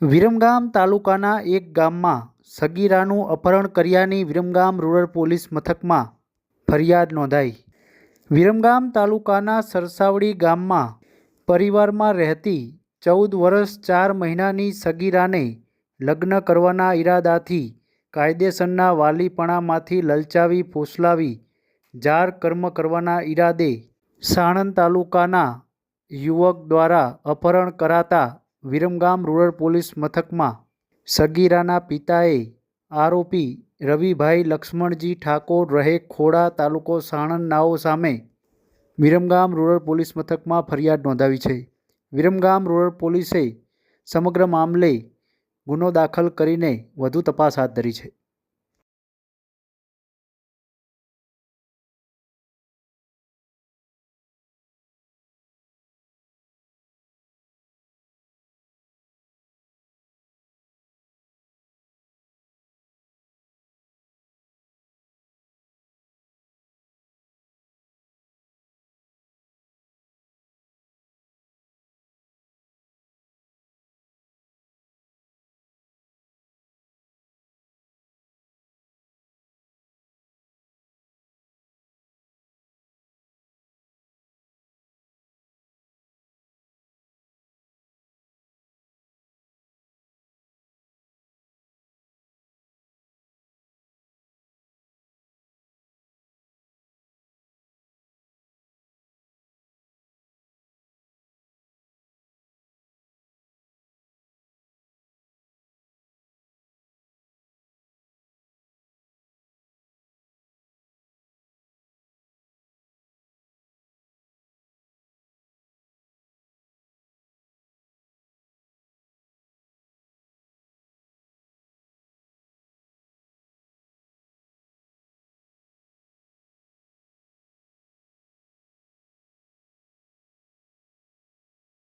વિરમગામ તાલુકાના એક ગામમાં સગીરાનું અપહરણ કર્યાની વિરમગામ રૂરલ પોલીસ મથકમાં ફરિયાદ નોંધાઈ. વિરમગામ તાલુકાના સરસાવડી ગામમાં પરિવારમાં રહેતી ચૌદ વર્ષ ચાર મહિનાની સગીરાને લગ્ન કરવાના ઈરાદાથી કાયદેસરના વાલીપણામાંથી લલચાવી ફોસલાવી જાર કર્મ કરવાના ઈરાદે સાણંદ તાલુકાના યુવક દ્વારા અપહરણ કરાતા વિરમગામ રૂરલ પોલીસ મથકમાં સગીરાના પિતાએ આરોપી રવિભાઈ લક્ષ્મણજી ઠાકોર રહે ખોડા તાલુકો સાણંદ નાઓ સામે વિરમગામ રૂરલ પોલીસ મથકમાં ફરિયાદ નોંધાવી છે. વિરમગામ રૂરલ પોલીસે સમગ્ર મામલે ગુનો દાખલ કરીને વધુ તપાસ હાથ ધરી છે.